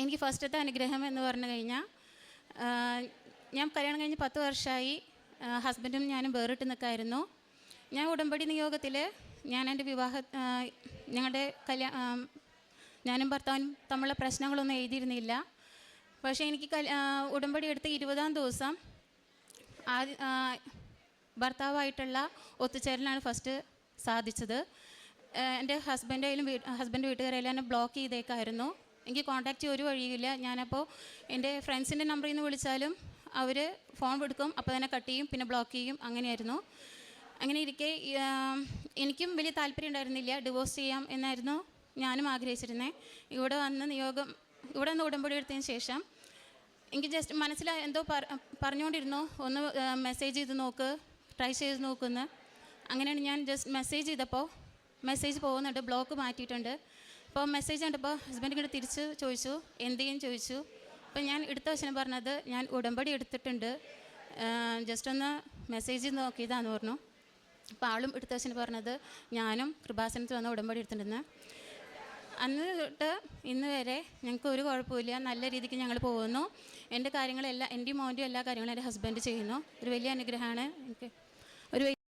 എനിക്ക് ഫസ്റ്റത്തെ അനുഗ്രഹം എന്ന് പറഞ്ഞു കഴിഞ്ഞാൽ ഞാൻ കല്യാണം കഴിഞ്ഞ് പത്ത് വർഷമായി ഹസ്ബൻഡും ഞാനും വേറിട്ട് നിൽക്കായിരുന്നു ഞാൻ ഉടമ്പടി നിയോഗത്തിൽ ഞാൻ എന്റെ വിവാഹ ഞങ്ങളുടെ കല്യാ ഞാനും ഭർത്താവും തമ്മിലുള്ള പ്രശ്നങ്ങളൊന്നും എഴുതിയിരുന്നില്ല. പക്ഷേ എനിക്ക് കൽ ആ, ഉടമ്പടി എടുത്ത ഇരുപതാം ദിവസം ആദ്യ ഭർത്താവായിട്ടുള്ള ഒത്തുചേരലാണ് ഫസ്റ്റ് സാധിച്ചത്. എന്റെ ഹസ്ബൻഡായാലും വീ ഹസ്ബൻഡ് വീട്ടുകാരെല്ലാം എന്നെ ബ്ലോക്ക് ചെയ്തേക്കായിരുന്നു. എനിക്ക് കോൺടാക്റ്റ് ചെയ്യാൻ ഒരു വഴിയില്ല ഞാനപ്പോൾ എന്റെ ഫ്രണ്ട്സിന്റെ നമ്പറിൽ നിന്ന് വിളിച്ചാലും അവർ ഫോൺ എടുക്കും. അപ്പോൾ തന്നെ കട്ട് ചെയ്യും പിന്നെ ബ്ലോക്ക് ചെയ്യും. അങ്ങനെയായിരുന്നു. അങ്ങനെ ഇരിക്കെ എനിക്കും വലിയ താല്പര്യം ഉണ്ടായിരുന്നില്ല. ഡിവോഴ്സ് ചെയ്യാം എന്നായിരുന്നു ഞാനും ആഗ്രഹിച്ചിരുന്നത് ഇവിടെ വന്ന് നിയോഗം ഇവിടെ നിന്ന് ഉടമ്പടി എടുത്തതിന് ശേഷം എനിക്ക് ജസ്റ്റ് മനസ്സിലായി എന്തോ പറ- പറഞ്ഞുകൊണ്ടിരുന്നു ഒന്ന് മെസ്സേജ് ചെയ്ത് നോക്ക് ട്രൈ ചെയ്ത് നോക്കുന്ന് അങ്ങനെയാണ് ഞാൻ ജസ്റ്റ് മെസ്സേജ് ചെയ്തപ്പോൾ മെസ്സേജ് പോകുന്നുണ്ട് ബ്ലോക്ക് മാറ്റിയിട്ടുണ്ട്. അപ്പോൾ മെസ്സേജ് കണ്ടപ്പോൾ ഹസ്ബൻഡ് ഇങ്ങോട്ട് തിരിച്ച് ചോദിച്ചു എന്ത് ചെയ്യും ചോദിച്ചു. അപ്പോൾ ഞാൻ എടുത്ത വശനം പറഞ്ഞത് ഞാൻ ഉടമ്പടി എടുത്തിട്ടുണ്ട്. ജസ്റ്റ് ഒന്ന് മെസ്സേജ് നോക്കിയതാന്ന് പറഞ്ഞു. അപ്പോൾ ആളും എടുത്ത വശനം പറഞ്ഞത് ഞാനും കൃപാസനത്തിൽ വന്ന ഉടമ്പടി എടുത്തിട്ടുണ്ടെന്ന്. അന്ന് തൊട്ട് ഇന്ന് വരെ ഞങ്ങൾക്ക് ഒരു കുഴപ്പമില്ല നല്ല രീതിക്ക് ഞങ്ങൾ പോകുന്നു. എന്റെ കാര്യങ്ങളെല്ലാം എന്റെയും മോന്റെയും എല്ലാ കാര്യങ്ങളും എന്റെ ഹസ്ബൻഡ് ചെയ്യുന്നു. ഒരു വലിയ അനുഗ്രഹമാണ് എനിക്ക്.